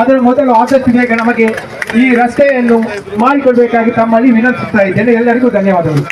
ಅದರ ಮೊದಲು ಆದಷ್ಟು ಬೇಗ ನಮಗೆ ಈ ರಸ್ತೆಯನ್ನು ಮಾಡಿಕೊಡ್ಬೇಕಾಗಿ ತಮ್ಮಲ್ಲಿ ವಿನಂತಿಸ್ತಾ ಇದ್ದೇನೆ. ಎಲ್ಲರಿಗೂ ಧನ್ಯವಾದಗಳು.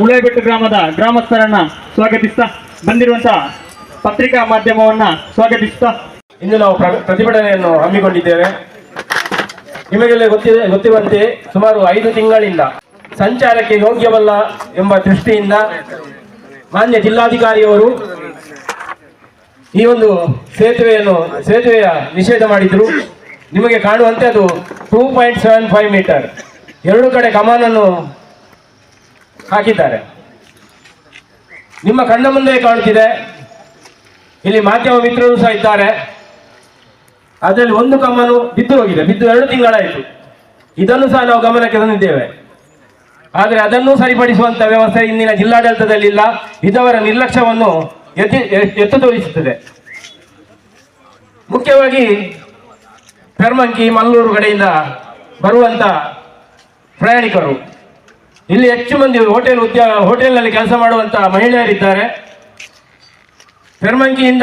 ಉಳೇಬೆಟ್ಟು ಗ್ರಾಮದ ಗ್ರಾಮಸ್ಥರನ್ನ ಸ್ವಾಗತಿಸ್ತಾ ಬಂದಿರುವಂತ ಪತ್ರಿಕಾ ಮಾಧ್ಯಮವನ್ನ ಸ್ವಾಗತಿಸ್ತಾ. ಇಂದು ನಾವು ಪ್ರ- ಪ್ರತಿಭಟನೆಯನ್ನು ಹಮ್ಮಿಕೊಂಡಿದ್ದೇವೆ. ನಿಮಗೆಲ್ಲ ಗೊತ್ತಿದೆ ಗೊತ್ತಿರುವಂತೆ ಸುಮಾರು ಐದು ತಿಂಗಳಿಂದ ಸಂಚಾರಕ್ಕೆ ಯೋಗ್ಯವಲ್ಲ ಎಂಬ ದೃಷ್ಟಿಯಿಂದ ಮಾನ್ಯ ಜಿಲ್ಲಾಧಿಕಾರಿಯವರು ಈ ಒಂದು ಸೇತುವೆಯನ್ನು, ಸೇತುವೆಯ ನಿಷೇಧ ಮಾಡಿದ್ರು. ನಿಮಗೆ ಕಾಣುವಂತೆ ಅದು two point seven five meter ಎರಡು ಕಡೆ ಕಮಾನನ್ನು ಹಾಕಿದ್ದಾರೆ. ನಿಮ್ಮ ಕಣ್ಣ ಮುಂದೆ ಕಾಣುತ್ತಿದೆ ಇಲ್ಲಿ ಮಾಧ್ಯಮ ಮಿತ್ರರು ಸಹ ಇದ್ದಾರೆ. ಅದರಲ್ಲಿ ಒಂದು ಕಮಾನು ಬಿದ್ದು ಹೋಗಿದೆ. ಬಿದ್ದು ಎರಡು ತಿಂಗಳಾಯಿತು. ಇದನ್ನು ಸಹ ನಾವು ಗಮನಕ್ಕೆ ತಂದಿದ್ದೇವೆ. ಆದರೆ ಅದನ್ನು ಸರಿಪಡಿಸುವಂತ ವ್ಯವಸ್ಥೆ ಇಂದಿನ ಜಿಲ್ಲಾಡಳಿತದಲ್ಲಿ ಇಲ್ಲ ಇದವರ ನಿರ್ಲಕ್ಷ್ಯವನ್ನು ಎತ್ತಿ ಎತ್ತು ತೋರಿಸುತ್ತದೆ ಮುಖ್ಯವಾಗಿ ಪೆರ್ಮಂಕಿ ಮಲ್ಲೂರು ಕಡೆಯಿಂದ ಬರುವಂತ ಪ್ರಯಾಣಿಕರು. ಇಲ್ಲಿ ಹೆಚ್ಚು ಮಂದಿ ಹೋಟೆಲ್ ಉದ್ಯೋಗ ಹೋಟೆಲ್ನಲ್ಲಿ ಕೆಲಸ ಮಾಡುವಂತ ಮಹಿಳೆಯರಿದ್ದಾರೆ. ಪೆರ್ಮಂಕಿಯಿಂದ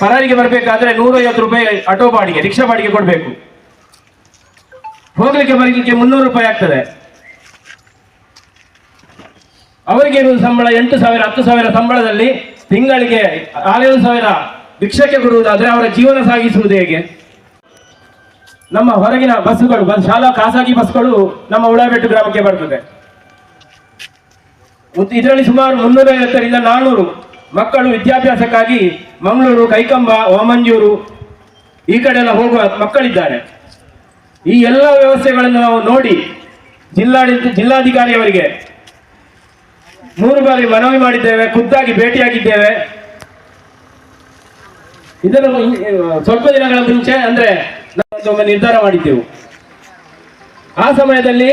ಪರಾರಿಗೆ ಬರಬೇಕಾದ್ರೆ ನೂರೈವತ್ತು ರೂಪಾಯಿ ಆಟೋ ಬಾಡಿಗೆ, ರಿಕ್ಷಾ ಬಾಡಿಗೆ ಕೊಡಬೇಕು. ಹೋಗಲಿಕ್ಕೆ ಬರಲಿಕ್ಕೆ ಮುನ್ನೂರು ರೂಪಾಯಿ ಆಗ್ತದೆ. ಅವರಿಗೆ ಸಂಬಳ, ಎಂಟು ಸಾವಿರ, ಹತ್ತು ಸಾವಿರ ಸಂಬಳದಲ್ಲಿ ತಿಂಗಳಿಗೆ ಆರೇಳು ಸಾವಿರ ಭಿಕ್ಷಕ್ಕೆ ಕೊಡುವುದಾದ್ರೆ ಅವರ ಜೀವನ ಸಾಗಿಸುವುದು ಹೇಗೆ? ನಮ್ಮ ಹೊರಗಿನ ಬಸ್ಸುಗಳು, ಬಸ್ ಶಾಲಾ ಖಾಸಗಿ ಬಸ್ಗಳು ನಮ್ಮ ಉಳಾಬೆಟ್ಟು ಗ್ರಾಮಕ್ಕೆ ಬರ್ತದೆ. ಇದರಲ್ಲಿ ಸುಮಾರು ಮುನ್ನೂರೈವತ್ತರಿಂದ ನಾನೂರು ಮಕ್ಕಳು ವಿದ್ಯಾಭ್ಯಾಸಕ್ಕಾಗಿ ಮಂಗಳೂರು, ಕೈಕಂಬ ಓಮಂಜೂರು ಈ ಕಡೆ ಎಲ್ಲ ಹೋಗುವ ಮಕ್ಕಳಿದ್ದಾರೆ. ಈ ಎಲ್ಲ ವ್ಯವಸ್ಥೆಗಳನ್ನು ನಾವು ನೋಡಿ ಜಿಲ್ಲಾಡಳಿತ, ಜಿಲ್ಲಾಧಿಕಾರಿಯವರಿಗೆ ಮೂರು ಬಾರಿ ಮನವಿ ಮಾಡಿದ್ದೇವೆ, ಖುದ್ದಾಗಿ ಭೇಟಿಯಾಗಿದ್ದೇವೆ. ಇದನ್ನು ಸ್ವಲ್ಪ ದಿನಗಳ ಮುಂಚೆ ಅಂದ್ರೆ ನಾವು ನಿರ್ಧಾರ ಮಾಡಿದ್ದೆವು. ಆ ಸಮಯದಲ್ಲಿ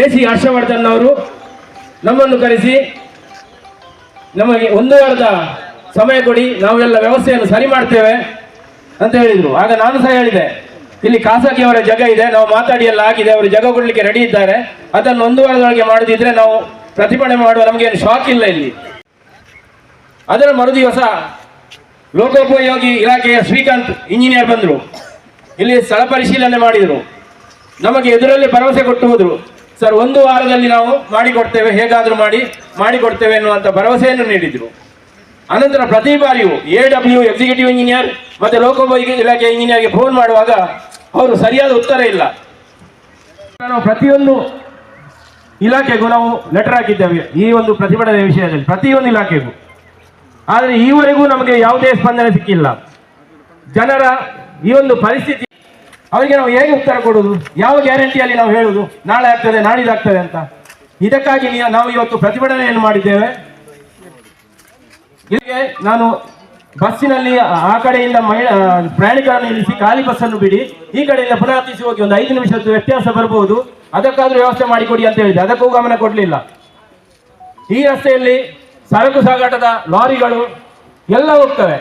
ಎ ಸಿ ಹರ್ಷವರ್ಧನ್ ಅವರು ನಮ್ಮನ್ನು ಕರೆಸಿ, ನಮಗೆ ಒಂದು ವಾರದ ಸಮಯ ಕೊಡಿ, ನಾವೆಲ್ಲ ವ್ಯವಸ್ಥೆಯನ್ನು ಸರಿ ಮಾಡ್ತೇವೆ ಅಂತ ಹೇಳಿದ್ರು. ಆಗ ನಾನು ಸಹ ಹೇಳಿದೆ, ಇಲ್ಲಿ ಖಾಸಗಿ ಅವರ ಜಾಗ ಇದೆ, ನಾವು ಮಾತಾಡಿ ಎಲ್ಲ ಆಗಿದೆ, ಅವರು ಜಾಗ ಕೊಡ್ಲಿಕ್ಕೆ ರೆಡಿ ಇದ್ದಾರೆ. ಅದನ್ನು ಒಂದು ವಾರದೊಳಗೆ ಮಾಡದಿದ್ರೆ ನಾವು ಪ್ರತಿಭಟನೆ ಮಾಡುವ ನಮಗೆ ಏನು ಶಾಕ್ ಇಲ್ಲ ಇಲ್ಲಿ. ಅದರ ಮರುದಿವಸ ಲೋಕೋಪಯೋಗಿ ಇಲಾಖೆಯ ಶ್ರೀಕಾಂತ್ ಇಂಜಿನಿಯರ್ ಬಂದರು. ಇಲ್ಲಿ ಸ್ಥಳ ಪರಿಶೀಲನೆ ಮಾಡಿದರು. ನಮಗೆ ಎದುರಲ್ಲಿ ಭರವಸೆ ಕೊಟ್ಟು ಹೋದರು. ಸರ್, ಒಂದು ವಾರದಲ್ಲಿ ನಾವು ಮಾಡಿಕೊಡ್ತೇವೆ, ಹೇಗಾದರೂ ಮಾಡಿ, ಮಾಡಿಕೊಡ್ತೇವೆ ಎನ್ನುವಂಥ ಭರವಸೆಯನ್ನು ನೀಡಿದರು. ಅನಂತರ ಪ್ರತಿ ಬಾರಿಯೂ ಎ ಡಬ್ಲ್ಯೂ ಎಕ್ಸಿಕ್ಯೂಟಿವ್ ಇಂಜಿನಿಯರ್ ಮತ್ತು ಲೋಕೋಪಯೋಗಿ ಇಲಾಖೆ ಇಂಜಿನಿಯರ್ಗೆ ಫೋನ್ ಮಾಡುವಾಗ ಅವರು ಸರಿಯಾದ ಉತ್ತರ ಇಲ್ಲ. ನಾವು ಪ್ರತಿಯೊಂದು ಇಲಾಖೆಗೂ ನಾವು ಲೆಟರ್ ಹಾಕಿದ್ದೇವೆ. ಈ ಒಂದು ಪ್ರತಿಭಟನೆ ವಿಷಯದಲ್ಲಿ, ಪ್ರತಿಯೊಂದು ಇಲಾಖೆಗೂ. ಆದರೆ ಈವರೆಗೂ ನಮಗೆ ಯಾವುದೇ ಸ್ಪಂದನೆ ಸಿಕ್ಕಿಲ್ಲ. ಜನರ ಈ ಒಂದು ಪರಿಸ್ಥಿತಿ ಅವರಿಗೆ ನಾವು ಹೇಗೆ ಉತ್ತರ ಕೊಡುವುದು? ಯಾವ ಗ್ಯಾರಂಟಿಯಲ್ಲಿ ನಾವು ಹೇಳುವುದು? ನಾಳೆ ಆಗ್ತದೆ ನಾಳಿದಾಗ್ತದೆ ಅಂತ. ಇದಕ್ಕಾಗಿ ನಾವು ಇವತ್ತು ಪ್ರತಿಭಟನೆಯನ್ನು ಮಾಡಿದ್ದೇವೆ. ಇಲ್ಲಿಗೆ ನಾನು ಬಸ್ಸಿನಲ್ಲಿ, ಆ ಕಡೆಯಿಂದ ಪ್ರಯಾಣಿಕರನ್ನು ಇಳಿಸಿ ಖಾಲಿ ಬಸ್ಸನ್ನು ಬಿಡಿ. ಈ ಕಡೆಯಿಂದ ಪುನರಾತಿಸಿ ಹೋಗಿ ಒಂದು ಐದು ನಿಮಿಷದ ವ್ಯತ್ಯಾಸ ಬರಬಹುದು ಅದಕ್ಕಾದ್ರೂ ವ್ಯವಸ್ಥೆ ಮಾಡಿಕೊಡಿ ಅಂತ ಹೇಳಿದೆ ಅದಕ್ಕೂ ಗಮನ ಕೊಡಲಿಲ್ಲ. ಈ ರಸ್ತೆಯಲ್ಲಿ ಸರಕು ಸಾಗಾಟದ ಲಾರಿಗಳು ಎಲ್ಲ ಹೋಗ್ತವೆ.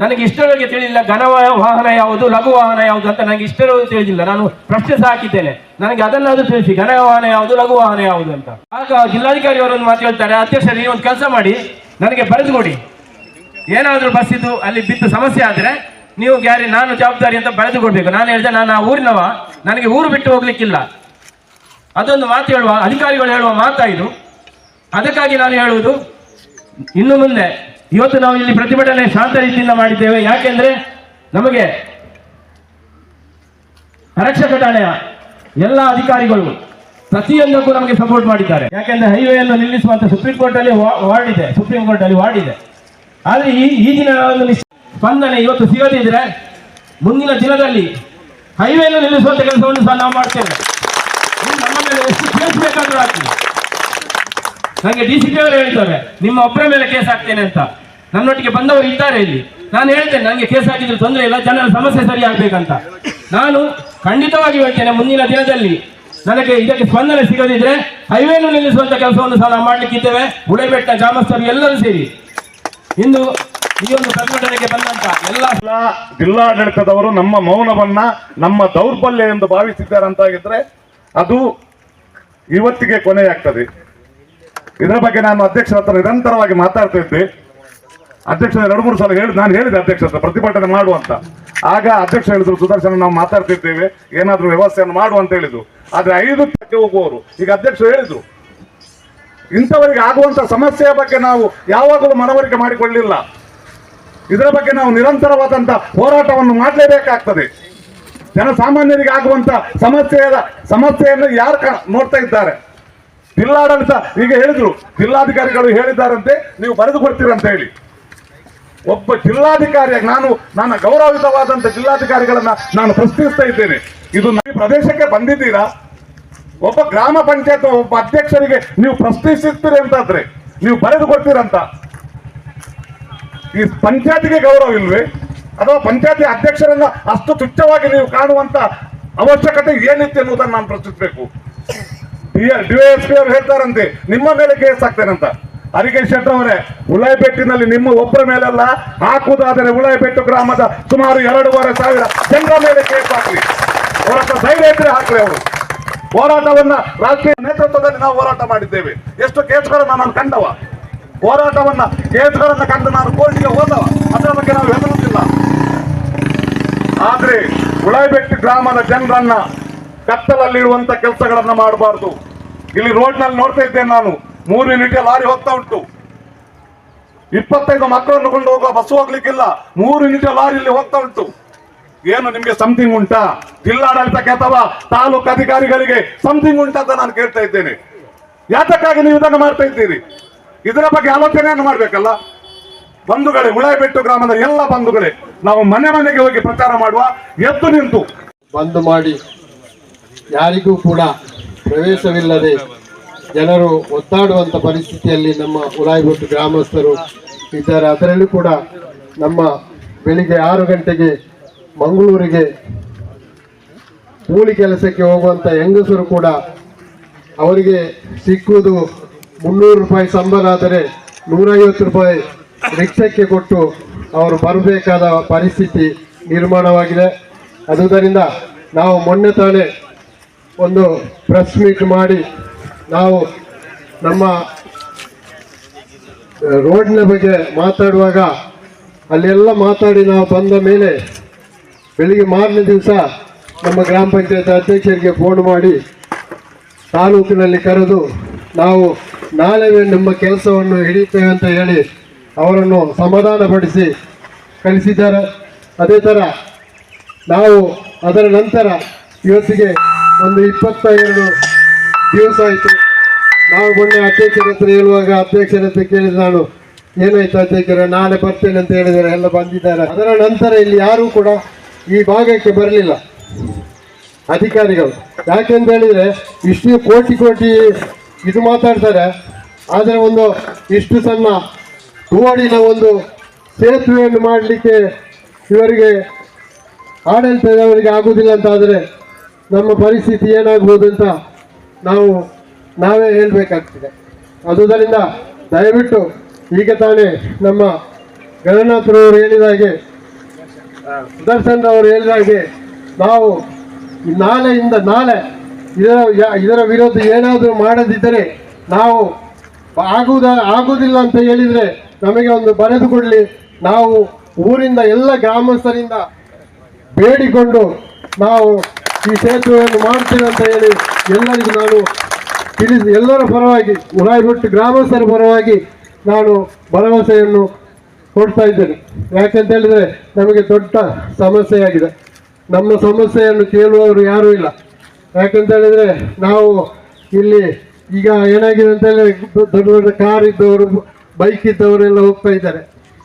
ನನಗೆ ಇಷ್ಟರವರೆಗೆ ತಿಳಿದಿಲ್ಲ ಘನ ವಾಹನ ಯಾವುದು, ಲಘು ವಾಹನ ಯಾವುದು ಅಂತ ನನಗೆ ಇಷ್ಟರವರೆಗೆ ತಿಳಿದಿಲ್ಲ. ನಾನು ಪ್ರಶ್ನೆ ಸಹ ಹಾಕಿದ್ದೇನೆ. ನನಗೆ ಅದನ್ನಾದರೂ ತಿಳಿಸಿ ಘನ ವಾಹನ ಯಾವುದು, ಲಘು ವಾಹನ ಯಾವುದು ಅಂತ. ಆಗ ಜಿಲ್ಲಾಧಿಕಾರಿ ಅವರನ್ನು ಹೇಳ್ತಾರೆ, ಅಧ್ಯಕ್ಷ, ನೀವು ಒಂದು ಕೆಲಸ ಮಾಡಿ, ನನಗೆ ಬರೆದು ಕೊಡಿ ಏನಾದರೂ ಬಸ್ ಇದು ಅಲ್ಲಿ ಬಿದ್ದು ಸಮಸ್ಯೆ ಆದರೆ ನೀವು ಗ್ಯಾರಿ ನಾನು ಜವಾಬ್ದಾರಿ ಅಂತ ಬರೆದು ಕೊಡ್ಬೇಕು ನಾನು ಹೇಳಿದೆ, ನಾನು ಆ ಊರಿನವ, ನನಗೆ ಊರು ಬಿಟ್ಟು ಹೋಗ್ಲಿಕ್ಕಿಲ್ಲ. ಅದೊಂದು ಮಾತು ಹೇಳುವ, ಅಧಿಕಾರಿಗಳು ಹೇಳುವ ಮಾತಾ ಇದು. ಅದಕ್ಕಾಗಿ ನಾನು ಹೇಳುವುದು, ಇನ್ನು ಮುಂದೆ ಇವತ್ತು ನಾವು ಇಲ್ಲಿ ಪ್ರತಿಭಟನೆ ಶಾಂತ ರೀತಿಯಿಂದ ಮಾಡಿದ್ದೇವೆ. ಯಾಕೆಂದ್ರೆ ನಮಗೆ ಆರಕ್ಷಕ ಠಾಣೆಯ ಎಲ್ಲ ಅಧಿಕಾರಿಗಳು ಪ್ರತಿಯೊಂದಕ್ಕೂ ನಮಗೆ ಸಪೋರ್ಟ್ ಮಾಡಿದ್ದಾರೆ. ಯಾಕೆಂದ್ರೆ ಹೈವೇಯನ್ನು ನಿಲ್ಲಿಸುವಂತ ಸುಪ್ರೀಂ ಕೋರ್ಟ್ ಅಲ್ಲಿ ವಾರ್ಡ್ ಇದೆ ಸುಪ್ರೀಂ ಕೋರ್ಟ್ ಅಲ್ಲಿ ವಾರ್ಡ್ ಇದೆ ಆದ್ರೆ ಈ ಈ ದಿನ ಒಂದು ಸ್ಪಂದನೆ ಇವತ್ತು ಸಿಗದಿದ್ರೆ ಮುಂದಿನ ದಿನದಲ್ಲಿ ಹೈವೇಯನ್ನು ನಿಲ್ಲಿಸುವಂತ ಕೆಲಸವನ್ನು ಸಹ ನಾವು ಮಾಡ್ತೇವೆ. ನಮ್ಮ ಮೇಲೆ ಎಷ್ಟು ಕೇಸ್ ಬೇಕಾದ್ರೂ ನನಗೆ ಡಿ ಸಿ ಪಿ ಅವರು ಹೇಳ್ತಾರೆ, ನಿಮ್ಮ ಒಬ್ಬರ ಮೇಲೆ ಕೇಸ್ ಹಾಕ್ತೇನೆ ಅಂತ. ನನ್ನೊಟ್ಟಿಗೆ ಬಂದವರು ಇದ್ದಾರೆ ಇಲ್ಲಿ. ನಾನು ಹೇಳ್ತೇನೆ ನನಗೆ ಕೇಸ್ ಹಾಕಿದ್ರೆ ತೊಂದರೆ ಇಲ್ಲ, ಜನರ ಸಮಸ್ಯೆ ಸರಿ ಆಗ್ಬೇಕಂತ. ನಾನು ಖಂಡಿತವಾಗಿ ಹೇಳ್ತೇನೆ, ಮುಂದಿನ ದಿನದಲ್ಲಿ ನನಗೆ ಇದಕ್ಕೆ ಸ್ಪಂದನೆ ಸಿಗದಿದ್ರೆ ಹೈವೇನು ನಿಲ್ಲಿಸುವಂತ ಕೆಲಸವನ್ನು ಸಹ ನಾವು ಮಾಡ್ಲಿಕ್ಕಿದ್ದೇವೆ ಗುಳೆಬೆಟ್ಟ ಗ್ರಾಮಸ್ಥರು ಎಲ್ಲರೂ ಸೇರಿ. ಇಂದು ಈ ಒಂದು ಸಂಘಟನೆಗೆ ಬಂದಂತ ಎಲ್ಲ ಜಿಲ್ಲಾ ಜಿಲ್ಲಾಡಳಿತದವರು ನಮ್ಮ ಮೌನವನ್ನ, ನಮ್ಮ ದೌರ್ಬಲ್ಯ ಎಂದು ಭಾವಿಸಿದ್ದಾರೆ ಅಂತಾಗಿದ್ರೆ ಅದು ಇವತ್ತಿಗೆ ಕೊನೆಯಾಗ್ತದೆ. ಇದರ ಬಗ್ಗೆ ನಾನು ಅಧ್ಯಕ್ಷರ ಹತ್ರ ನಿರಂತರವಾಗಿ ಮಾತಾಡ್ತಾ ಇದ್ದೆ. ಅಧ್ಯಕ್ಷ ಎರಡು ಮೂರು ಸಲ ಹೇಳಿ ನಾನು ಹೇಳಿದೆ ಅಧ್ಯಕ್ಷ ಹತ್ರ, ಪ್ರತಿಭಟನೆ ಮಾಡುವಂತ ಆಗ ಅಧ್ಯಕ್ಷ ಹೇಳಿದ್ರು, ಸುದರ್ಶನ, ನಾವು ಮಾತಾಡ್ತಿದ್ದೇವೆ, ಏನಾದರೂ ವ್ಯವಸ್ಥೆಯನ್ನು ಮಾಡು ಅಂತ ಹೇಳಿದ್ರು. ಆದ್ರೆ ಐದು ತಕ್ಕೆ ಹೋಗುವವರು. ಈಗ ಅಧ್ಯಕ್ಷರು ಹೇಳಿದ್ರು. ಇಂಥವರಿಗೆ ಆಗುವಂತ ಸಮಸ್ಯೆಯ ಬಗ್ಗೆ ನಾವು ಯಾವಾಗಲೂ ಮನವರಿಕೆ ಮಾಡಿಕೊಳ್ಳಿಲ್ಲ ಇದರ ಬಗ್ಗೆ ನಾವು ನಿರಂತರವಾದಂಥ ಹೋರಾಟವನ್ನು ಮಾಡಲೇಬೇಕಾಗ್ತದೆ. ಜನಸಾಮಾನ್ಯರಿಗೆ ಆಗುವಂತ ಸಮಸ್ಯೆಯ ಸಮಸ್ಯೆಯನ್ನು ಯಾರು ನೋಡ್ತಾ ಇದ್ದಾರೆ? ಜಿಲ್ಲಾಡಳಿತ ಈಗ ಹೇಳಿದ್ರು, ಜಿಲ್ಲಾಧಿಕಾರಿಗಳು ಹೇಳಿದ್ದಾರಂತೆ, ನೀವು ಬರೆದು ಕೊಡ್ತೀರಂತ ಹೇಳಿ. ಒಬ್ಬ ಜಿಲ್ಲಾಧಿಕಾರಿಯಾಗಿ ನಾನು, ನನ್ನ ಗೌರವಿತವಾದಂತ ಜಿಲ್ಲಾಧಿಕಾರಿಗಳನ್ನ ನಾನು ಪ್ರಶ್ನಿಸ್ತಾ ಇದ್ದೇನೆ. ಇದು ಈ ಪ್ರದೇಶಕ್ಕೆ ಬಂದಿದ್ದೀರಾ? ಒಬ್ಬ ಗ್ರಾಮ ಪಂಚಾಯತ್ ಒಬ್ಬ ಅಧ್ಯಕ್ಷರಿಗೆ ನೀವು ಪ್ರಶ್ನಿಸುತ್ತೀರಿ ಅಂತಾದ್ರೆ, ನೀವು ಬರೆದು ಕೊಡ್ತೀರಂತ ಈ ಪಂಚಾಯತಿಗೆ ಗೌರವ ಇಲ್ವೇ? ಅಥವಾ ಪಂಚಾಯತಿ ಅಧ್ಯಕ್ಷರನ್ನ ಅಷ್ಟು ತುಚ್ಛವಾಗಿ ನೀವು ಕಾಣುವಂತ ಅವಶ್ಯಕತೆ ಏನಿತ್ತು ಎನ್ನುವುದನ್ನು ನಾನು ಪ್ರಶ್ನಿಸಬೇಕು. ಡಿವೈಎಸ್ಪಿ ಅವರು ಹೇಳ್ತಾರಂತೆ, ನಿಮ್ಮ ಮೇಲೆ ಕೇಸ್ ಹಾಕ್ತೇನಂತ. ಅರಿಕೆ ಶೆಟ್ಟ ಅವರೇ ಉಳಾಯಿಬೆಟ್ಟಿನಲ್ಲಿ ನಿಮ್ಮ ಒಬ್ಬರ ಮೇಲೆಲ್ಲ, ಹಾಕುವುದಾದರೆ ಉಳಾಯಿಬೆಟ್ಟು ಗ್ರಾಮದ ಸುಮಾರು ಎರಡೂವರೆ ಸಾವಿರ ಜನರ ಮೇಲೆ ಕೇಸ್ ಹಾಕ್ಲಿ. ಹೋರಾಟ ಧೈರ್ಯ ಇದ್ರೆ ಹಾಕ್ಲಿ ಅವರು. ಹೋರಾಟವನ್ನ ರಾಷ್ಟ್ರೀಯ ನೇತೃತ್ವದಲ್ಲಿ ನಾವು ಹೋರಾಟ ಮಾಡಿದ್ದೇವೆ. ಎಷ್ಟು ಕೇಸ್ಗಳನ್ನ ನಾನು ಕಂಡವ? ಹೋರಾಟವನ್ನ ಕೇಸ್ಗಳನ್ನ ಕಂಡು ನಾನು ಕೋರ್ಟ್ಗೆ ಹೋದವ? ಅದರ ಬಗ್ಗೆ ನಾವು ಹೆದರುತ್ತಿಲ್ಲ ಆದ್ರೆ ಉಳಾಯಿಬೆಟ್ಟು ಗ್ರಾಮದ ಜನರನ್ನ ಕತ್ತಲಲ್ಲಿಡುವಂತ ಕೆಲಸಗಳನ್ನ ಮಾಡಬಾರ್ದು. ಇಲ್ಲಿ ರೋಡ್ನಲ್ಲಿ ನೋಡ್ತಾ ಇದ್ದೇನೆ ನಾನು. ಮೂರು ಯೂನಿಟ್ ಲಾರಿ ಹೋಗ್ತಾ ಉಂಟು. ಇಪ್ಪತ್ತೈದು ಮಕ್ಕಳನ್ನು ಕೊಂಡು ಹೋಗುವ ಬಸ್ ಹೋಗ್ಲಿಕ್ಕಿಲ್ಲ. ಮೂರು ಯೂನಿಟ್ ಲಾರಿ ಇಲ್ಲಿ ಹೋಗ್ತಾ ಉಂಟು. ಏನು ನಿಮ್ಗೆ ಸಮಥಿಂಗ್ ಉಂಟಾ? ಜಿಲ್ಲಾಡಳಿತಕ್ಕೆ ಅಥವಾ ತಾಲೂಕು ಅಧಿಕಾರಿಗಳಿಗೆ ಸಮಥಿಂಗ್ ಉಂಟಾ ಅಂತ ನಾನು ಕೇಳ್ತಾ ಇದ್ದೇನೆ. ಯಾತಕ್ಕಾಗಿ ನೀವು ಇದನ್ನು ಮಾಡ್ತಾ ಇದ್ದೀರಿ? ಇದರ ಬಗ್ಗೆ ಆಲೋಚನೆಯನ್ನು ಮಾಡ್ಬೇಕಲ್ಲ. ಬಂಧುಗಳೇ ಉಳಾಯಬೆಟ್ಟು ಗ್ರಾಮದ ಎಲ್ಲ ಬಂಧುಗಳೇ, ನಾವು ಮನೆ ಮನೆಗೆ ಹೋಗಿ ಪ್ರಚಾರ ಮಾಡುವ ಎದ್ದು ನಿಂತು. ಬಂದು ಮಾಡಿ. ಯಾರಿಗೂ ಕೂಡ ಪ್ರವೇಶವಿಲ್ಲದೆ ಜನರು ಒತ್ತಾಡುವಂಥ ಪರಿಸ್ಥಿತಿಯಲ್ಲಿ ನಮ್ಮ ಉಲಾಯಿಗುಟ್ಟು ಗ್ರಾಮಸ್ಥರು ಇದ್ದಾರೆ. ಅದರಲ್ಲೂ ಕೂಡ ನಮ್ಮ ಬೆಳಿಗ್ಗೆ ಆರು ಗಂಟೆಗೆ ಮಂಗಳೂರಿಗೆ ಕೂಲಿ ಕೆಲಸಕ್ಕೆ ಹೋಗುವಂಥ ಹೆಂಗಸರು ಕೂಡ ಅವರಿಗೆ ಸಿಕ್ಕುವುದು ಮುನ್ನೂರು ರೂಪಾಯಿ ಸಂಬಳ ಆದರೆ ನೂರೈವತ್ತು ರೂಪಾಯಿ ರಿಕ್ಷಕ್ಕೆ ಕೊಟ್ಟು ಅವರು ಬರಬೇಕಾದ ಪರಿಸ್ಥಿತಿ ನಿರ್ಮಾಣವಾಗಿದೆ. ಅದುದರಿಂದ ನಾವು ಮೊನ್ನೆ ತಾನೇ ಒಂದು ಪ್ರೆಸ್ ಮೀಟ್ ಮಾಡಿ ನಾವು ನಮ್ಮ ರೋಡ್ನ ಬಗ್ಗೆ ಮಾತಾಡುವಾಗ ಅಲ್ಲೆಲ್ಲ ಮಾತಾಡಿ ನಾವು ಬಂದ ಮೇಲೆ ಬೆಳಿಗ್ಗೆ ಮಾರನೇ ದಿವಸ ನಮ್ಮ ಗ್ರಾಮ ಪಂಚಾಯತ್ ಅಧ್ಯಕ್ಷರಿಗೆ ಫೋನ್ ಮಾಡಿ ತಾಲೂಕಿನಲ್ಲಿ ಕರೆದು ನಾವು ನಾಳೆ ನಮ್ಮ ಕೆಲಸವನ್ನು ಹಿಡಿತೇವೆ ಅಂತ ಹೇಳಿ ಅವರನ್ನು ಸಮಾಧಾನಪಡಿಸಿ ಕಳಿಸಿದ್ದಾರೆ. ಅದೇ ಥರ ನಾವು ಅದರ ನಂತರ ಇವತ್ತಿಗೆ ಒಂದು ಇಪ್ಪತ್ತ ಎರಡು ದಿವಸ ಆಯಿತು. ನಾವು ಮೊನ್ನೆ ಅಧ್ಯಕ್ಷರ ಹತ್ರ ಹೇಳುವಾಗ ಅಧ್ಯಕ್ಷರ ಹತ್ರ ಕೇಳಿದ ನಾನು, ಏನಾಯ್ತು ಅಧ್ಯಕ್ಷರ? ನಾಳೆ ಬರ್ತೇನೆ ಅಂತ ಹೇಳಿದರೆ ಎಲ್ಲ ಬಂದಿದ್ದಾರೆ. ಅದರ ನಂತರ ಇಲ್ಲಿ ಯಾರೂ ಕೂಡ ಈ ಭಾಗಕ್ಕೆ ಬರಲಿಲ್ಲ. ಅಧಿಕಾರಿಗಳು. ಯಾಕೆಂತ ಹೇಳಿದರೆ, ಇಷ್ಟು ಕೋಟಿ ಕೋಟಿ ಇದು ಮಾತಾಡ್ತಾರೆ, ಆದರೆ ಒಂದು ಇಷ್ಟು ಸಣ್ಣ ರೋಡಿನ ಒಂದು ಸೇತುವೆಯನ್ನು ಮಾಡಲಿಕ್ಕೆ ಇವರಿಗೆ ಆಡಳಿತದವರಿಗೆ ಆಗುವುದಿಲ್ಲ ಅಂತ ಆದರೆ ನಮ್ಮ ಪರಿಸ್ಥಿತಿ ಏನಾಗ್ಬೋದು ಅಂತ ನಾವು, ನಾವೇ ಹೇಳಬೇಕಾಗ್ತದೆ. ಅದುದರಿಂದ ದಯವಿಟ್ಟು ಈಗ ತಾನೇ ನಮ್ಮ ಗಣನಾಥರವರು ಹೇಳಿದ ಹಾಗೆ, ಸುದರ್ಶನ್ ಅವರು ಹೇಳಿದ ಹಾಗೆ ನಾವು ನಾಳೆಯಿಂದ ನಾಳೆ ಇದರ ಇದರ ವಿರೋಧ ಏನಾದರೂ ಮಾಡದಿದ್ದರೆ ನಾವು ಆಗುವುದ ಆಗುವುದಿಲ್ಲ ಅಂತ ಹೇಳಿದರೆ ನಮಗೆ ಒಂದು ಬರೆದು ಕೊಡಲಿ. ನಾವು ಊರಿಂದ ಎಲ್ಲ ಗ್ರಾಮಸ್ಥರಿಂದ ಬೇಡಿಕೊಂಡು ನಾವು ಈ ಸೇತುವೆಯನ್ನು ಮಾಡ್ತೇನೆ ಅಂತ ಹೇಳಿ ಎಲ್ಲರಿಗೂ ನಾನು ತಿಳಿಸಿ ಎಲ್ಲರ ಪರವಾಗಿ ಉಳಾಯಿಬಿಟ್ಟು ಗ್ರಾಮಸ್ಥರ ಪರವಾಗಿ ನಾನು ಭರವಸೆಯನ್ನು ಕೊಡ್ತಾ ಇದ್ದೇನೆ. ಯಾಕೆಂತ ಹೇಳಿದರೆ ನಮಗೆ ದೊಡ್ಡ ಸಮಸ್ಯೆಯಾಗಿದೆ. ನಮ್ಮ ಸಮಸ್ಯೆಯನ್ನು ಕೇಳುವವರು ಯಾರೂ ಇಲ್ಲ. ಯಾಕೆಂತ ಹೇಳಿದರೆ ನಾವು ಇಲ್ಲಿ ಈಗ ಏನಾಗಿದೆ ಅಂತ ಹೇಳಿದರೆ ದೊಡ್ಡ ದೊಡ್ಡ ಕಾರ್ ಇದ್ದವರು, ಬೈಕ್ ಇದ್ದವರೆಲ್ಲ ಹೋಗ್ತಾ ಇದ್ದಾರೆ.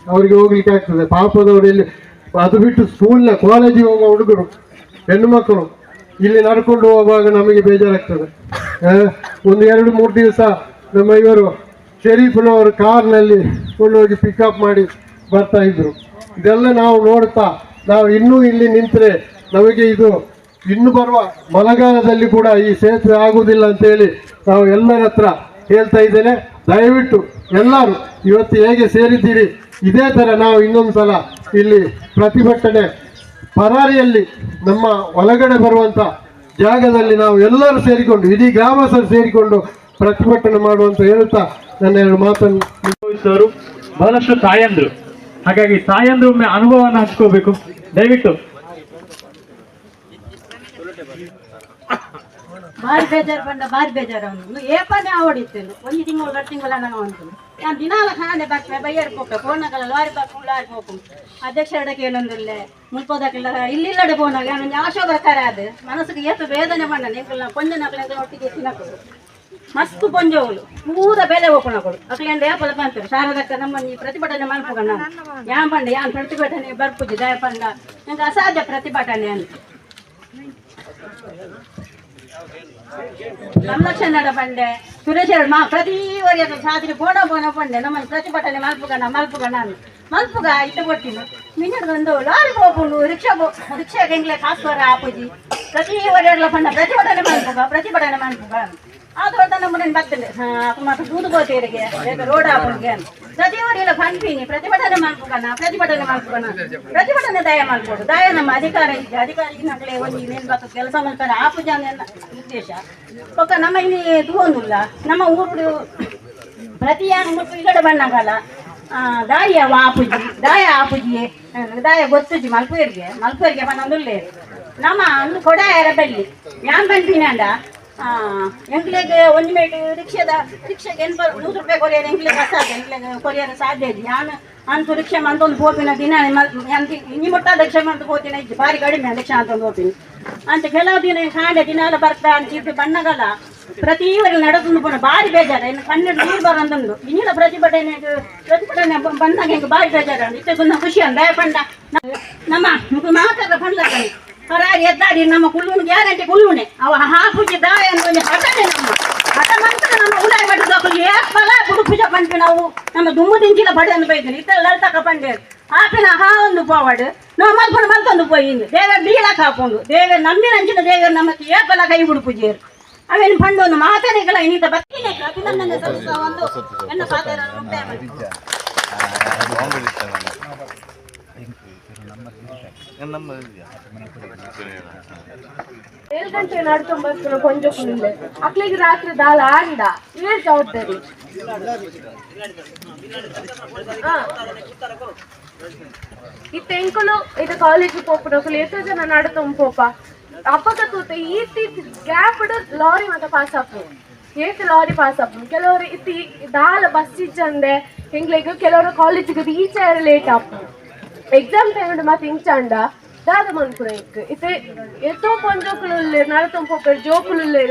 ಅವರಿಗೆ ಹೋಗ್ಲಿಕ್ಕೆ ಆಗ್ತದೆ. ಪಾಪದವರು ಇಲ್ಲಿ ಅದು ಬಿಟ್ಟು ಸ್ಕೂಲ್ನ ಕಾಲೇಜಿಗೆ ಹೋಗುವ ಹುಡುಗರು, ಹೆಣ್ಣು ಮಕ್ಕಳು. ಇಲ್ಲಿ ನಡ್ಕೊಂಡು ಹೋಗುವಾಗ ನಮಗೆ ಬೇಜಾರಾಗ್ತದೆ. ಒಂದು ಎರಡು, ಮೂರು ದಿವಸ ನಮ್ಮ ಇವರು ಶರೀಫ್ನವರು ಕಾರ್ನಲ್ಲಿ ಕೊಂಡೋಗಿ ಪಿಕಪ್ ಮಾಡಿ ಬರ್ತಾ ಇದ್ರು. ಇದೆಲ್ಲ ನಾವು ನೋಡ್ತಾ, ನಾವು ಇನ್ನೂ ಇಲ್ಲಿ ನಿಂತರೆ ನಮಗೆ ಇದು ಇನ್ನು ಬರುವ ಮಳೆಗಾಲದಲ್ಲಿ ಕೂಡ ಈ ಸೇತುವೆ ಆಗುವುದಿಲ್ಲ ಅಂತೇಳಿ ನಾವು ಎಲ್ಲರ ಹತ್ರ ಹೇಳ್ತಾ ಇದ್ದೇನೆ. ದಯವಿಟ್ಟು ಎಲ್ಲರೂ ಇವತ್ತು ಹೇಗೆ ಸೇರಿದ್ದೀರಿ, ಇದೇ ಥರ ನಾವು ಇನ್ನೊಂದು ಸಲ ಇಲ್ಲಿ ಪ್ರತಿಭಟನೆ ಪರಾರಿಯಲ್ಲಿ ನಮ್ಮ ಒಳಗಡೆ ಬರುವಂಥ ಜಾಗದಲ್ಲಿ ನಾವು ಎಲ್ಲರೂ ಸೇರಿಕೊಂಡು ಇಡೀ ಗ್ರಾಮಸ್ಥರು ಸೇರಿಕೊಂಡು ಪ್ರತಿಭಟನೆ ಮಾಡುವಂತ ಹೇಳುತ್ತಾ ನನ್ನ ಎರಡು ಮಾತನ್ನು ಅನುಭವಿಸಿದವರು ಬಹಳಷ್ಟು ತಾಯಂದ್ರು. ಹಾಗಾಗಿ ತಾಯಂದ್ರು ಒಮ್ಮೆ ಅನುಭವವನ್ನು ಹಂಚ್ಕೋಬೇಕು. ದಯವಿಟ್ಟು. ಬಾರಿ ಬೇಜಾರು ಬಂದ ಬಾರಿ ಬೇಜಾರು ಅವನು ಏಪನೇ ಆವಡಿತ್ತು ಒಂದು ತಿಂಗಳು ಎರಡು ತಿಂಗಳು ನಾನು ಅವನು ನಾನು ದಿನಾಲ ಕಾಣೆ ಬಾಕ್ಮೆ ಬೈಯರ್ ಹೋಗ್ಬೇಕು ಫೋನಾಗಲ್ಲ ಲಾರಿ ಬಾಕು ಲಾರಿ ಹೋಗು ಅಧ್ಯಕ್ಷ ಇಡಕ್ಕೆ ಏನೊಂದಿಲ್ಲ ಮುಲ್ಪೋದಕ್ಕಿಲ್ಲ ಇಲ್ಲಿಲ್ಲಡೆ ಫೋನಾಗ ನಾನು ಆಶೋ ಬರ್ತಾರೆ ಅದು. ಮನಸ್ಸಿಗೆ ಏತು ವೇದನೆ ಮಾಡ ನಿಂಗಲ್ಲ ಪೊಂಜೆ ನಕಲ ಒಟ್ಟಿಗೆ ತಿನ್ನಕೋದು ಮಸ್ತ್ ಪೊಂಜೋಗಳು ಪೂರ ಬೆಲೆ ಹೋಗೋಣಗಳು ಅಕ್ಲೆಂಡ್ ಏಪಲ ಬಂತು ಶಾರದಕ್ಕ ನಮ್ಮ ಈ ಪ್ರತಿಭಟನೆ ಮಾಡ್ಕೋಣ ಯಾನ್ ಬಂಡೆ ಯಾನ್ ಪ್ರತಿಭಟನೆ ಬರ್ಪುಜಿ ದಯಪಂಡ ನಂಗೆ ಅಸಾಧ್ಯ ಪ್ರತಿಭಟನೆ ಅಂತ. ಸಂರಕ್ಷಣೆ ಬಂಡೆ ಸುರೇಶ್ ಮಾ, ಪ್ರತಿ ವರೆಗೆ ಸಾಧನೆ ಬೋಣ ಬೋನ ಬಂಡೆ ನಮ್ಮನ್ನು ಪ್ರತಿಭಟನೆ ಮಲ್ಪುಗಣ ಮಲ್ಪುಗಣ ನಾನು. ಮಲ್ಪುಗ ಇಟ್ಟು ಕೊಟ್ಟಿದ್ದು. ಮಿನ್ನಡ್ಗೊಂದು ಲಾರಿ ಹೋಗುಂಡು ರಿಕ್ಷಾ ರಿಕ್ಷಾ ಹೆಂಗ್ಲೆ ಕಾಸ್ಕೋರ ಆಪುಜಿ. ಪ್ರತಿ ವರೆಲ್ಲ ಬಂಡ ಪ್ರತಿಭಟನೆ ಮಲ್ಪುಗ ಪ್ರತಿಭಟನೆ ಮಲ್ಪುಗ. ಆದ್ರೆ ನಮ್ಮನ್ನ ಬರ್ತದೆ ಮತ್ತೆ ದೂದು ಗೋತಿಯರಿಗೆ ರೋಡ್ ಹಾಕೋರಿಗೆ ಪ್ರತಿ ವರೆಲ್ಲ ಪಂಪಿನಿ ಪ್ರತಿಭಟನೆ ಮಲ್ಪುಗಣ ಪ್ರತಿಭಟನೆ ಮಲ್ಪುಗಣ ಪ್ರತಿಭಟನೆ ದಯ ಮಾಡ್ಕೊಡು. ದಯ ನಮ್ಮ ಅಧಿಕಾರ ಇದೆ ಅಧಿಕಾರಿಗೆ ನಗಲೇ ಒಂದು ಇನ್ನೇನು ಬರ್ತದೆ ಕೆಲಸ ಮಾಡ್ತಾರೆ. ಆಪುಜ ನನ್ನ ಉದ್ದೇಶ. ಒಕ್ಕ ನಮ್ಮ ಇಲ್ಲಿ ತಗೊಂಡಿಲ್ಲ ನಮ್ಮ ಊರು ಪ್ರತಿ ಮುಟ್ಟು ಈ ಕಡೆ ಬಣ್ಣಗಲ್ಲ ದಾಯ ಆಪುಜಿ ದಾಯ ಆಪುಜಿ ದಾಯ ಗೊತ್ತುಜಿ ಮಲ್ಪೇರಿಗೆ. ಮಲ್ಪೇರಿಗೆ ಬನ್ನೊಂದುಲ್ಲೇ ನಮ್ಮ ಅಂದು ಕೊಡಾಯರ ಬೆಳ್ಳಿ. ಯಾನ್ ಬಂತೀನಿ ಅಂಡ ಎಂಕ್ಲೆಗೆ ಒಂದು ಮೇಟ್ ರಿಕ್ಷಾದ, ರಿಕ್ಷಾಗೆ ಎನ್ಪ ನೂರು ರೂಪಾಯಿ ಕೊರಿಯರ್ ಎಂಕ್ಲೆ ಬಸ್ ಆದ ಎಂಕ್ಲೆಗೆ ಕೊರಿಯರ್ ಸಾಧ್ಯ ಇದೆ. ನಾನು ಅಂತೂ ರಿಕ್ಷಾ ಮಂತೊಂದು ಹೋಪಿನ ದಿನ ಇನಿ ಮುಟ್ಟ ರಿಕ್ಷಾ ಅಂತ ಹೋಗ್ತೀನಿ, ಇಜ್ಜಿ ಭಾರಿ ಕಡಿಮೆ ರಿಕ್ಷಾ ಅಂತಂದು ಹೋಗ್ತೀನಿ. ಅಂತ ಕೆಲವು ದಿನ ಕಾಂಡೆ ದಿನ ಎಲ್ಲ ಬರ್ತಾ ಅಂತ ಇದು ಬಣ್ಣಗಲ್ಲ, ಪ್ರತಿ ಊರಿಗೆ ನಡೆದು ಪುನಃ ಭಾರಿ ಬೇಜಾರ. ಇನ್ನು ಕಣ್ಣು ನೀರು ಬರಂದು ಇನ್ನಿಲ್ಲ ಪ್ರತಿಭಟನೆ ಪ್ರತಿಭಟನೆ ಬಂದಾಗ ಹೆಂಗೆ ಭಾರಿ ಬೇಜಾರ ಇತ್ತ ಖುಷಿ ಅಂದ. ಪಂಡ, ನಮ್ಮ ಮಾತಾಡ ಪಂಡ ಪರಾರಿ ಎದ್ದಾಡಿ, ನಮ್ಮ ಕುಲ್ಲುನ್ ಗ್ಯಾರಂಟಿ ಕುಲ್ಲುನೆ. ಅವ ಹಾಕುಜಿ ದಾಯ ಒಂದು ಹಠನೆ ನಮ್ಮ. ಹಠ ಮಂತ್ರ ನಮ್ಮ ಉಡಾಯಿ ಮಾಡಿದ ಏಪಲ ಬುಡು ಪೂಜೆ ಪಂಪಿ ನಾವು. ನಮ್ಮ ದುಮ್ಮು ದಿಂಚಿಲ ಅಂತ ಬೈತೀನಿ ಇತ್ತ ತಕ ಪಂಡೆ ಆಪಿನ ಹಾ ಒಂದು ಪೋವಾಡು. ನಾವು ಮಲ್ಪನ ಮಲ್ತೊಂದು ಪೋయింది ದೇವ ಬೀಳ ಕಾಪುಂಡು. ದೇವೆ ನಂಬಿನ ಅಂಚಿನ ನಮ್ಮ ನಮಗೆ ಏಪಲ ಕೈ ಬಿಡು ಪೂಜೆರು ಅವೇನು ಪಂಡು ಒಂದು ಮಾತಾಡಿಗಳ ಇನ್ನಿತ ಬರ್ತೀನಿ ಅಭಿನಂದನೆ ಸಲ್ಲಿಸುವ ಒಂದು ಎನ್ನ ಪಾತ್ರ ಏಳು ಗಂಟೆ ನಡ್ಕೊಂಡ್ ಬರ್ತಾನೆ ಕೊಂಚ ಕುಳ್ಳೆ ಅಕ್ಲಿಗೆ ರಾತ್ರಿ ದಾಲ ಆಂಡ ಇದೇ ಜವಾಬ್ದಾರಿ. ಹಾ. ಈ ತೆಂಕುಲು ಇದು ಕಾಲೇಜ್ ಪೋಪುನಕುಲು ಎಷ್ಟೋ ಜನ ನಡ್ತೊಂದು ಪೋಪ ಅಪ್ಪಗ ತೂತೆ ಈತಿ ಗ್ಯಾಪ್ ಲಾರಿ ಮತ್ತೆ ಪಾಸ್ ಆಪು ಏತ್ ಲಾರಿ ಪಾಸ್ ಆಪು ಕೆಲವರು ಇತ್ತಿ ದಾಲ ಬಸ್ ಇಚ್ಚಂದೆ ಹೆಂಗ್ಲೆಗ್ ಕೆಲವರು ಕಾಲೇಜಿಗೆ ಈಚೆ ಲೇಟ್ ಆಪು ಎಕ್ಸಾಮ್ ಟೈಮ್ ಮಾತ್ರ ಇಂಚಾಂಡ ದಾದ ಮನ್ಪುರ ಇಕ್ ಇತ್ತೆ ಎತ್ತೋ ಪಂಜೋಕುಲುಲ್ಲೆ ನಡತಂ ಪೊಪ್ಪೆ ಜೋಕುಲುಲ್ಲೆ